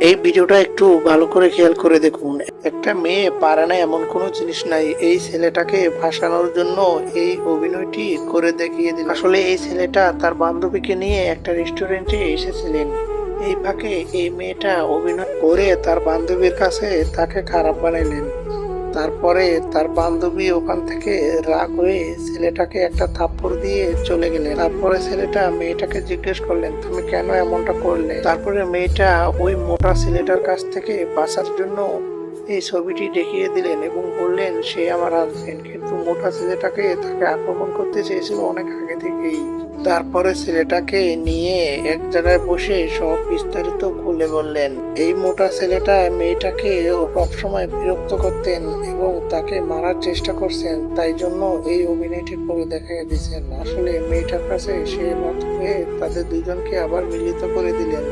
এই ভিডিওটা একটু ভালো করে খেয়াল করে দেখুন। একটা মেয়ে পারে না এমন কোনো জিনিস নাই। এই ছেলেটাকে ভাসানোর জন্য এই অভিনয়টি করে দেখিয়ে দিল। আসলে এই ছেলেটা তার বান্ধবীকে নিয়ে একটা রেস্টুরেন্টে এসেছিলেন। এই ফাঁকে এই মেয়েটা অভিনয় করে তার বান্ধবীর কাছে তাকে খারাপ বানাইলেন। তারপরে তার বান্ধবী ওখান থেকে রাগ হয়ে ছেলেটাকে একটা থাপ্পড় দিয়ে চলে গেলেন। তারপরে ছেলেটা মেয়েটাকে জিজ্ঞেস করলেন, তুমি কেন এমনটা করলে? তারপরে মেয়েটা ওই মোটা ছেলেটার কাছ থেকে বাঁচার জন্য এই ছবিটি দেখিয়ে দিলেন এবং বললেন, সে আমার হাজবেন্ড কিন্তু মোটা ছেলেটাকে তাকে আক্রমণ করতে চেয়েছিল অনেক আগে থেকেই। তারপরে ছেলেটাকে নিয়ে এক জায়গায় বসে সব বিস্তারিত খুলে বললেন, এই মোটা ছেলেটা মেয়েটাকে সবসময় বিরক্ত করতেন এবং তাকে মারার চেষ্টা করছেন, তাই জন্য এই অভিনয়টি করে দেখাই দিয়েছেন। আসলে মেয়েটার কাছে সে মত হয়ে তাদের দুজনকে আবার মিলিত করে দিলেন।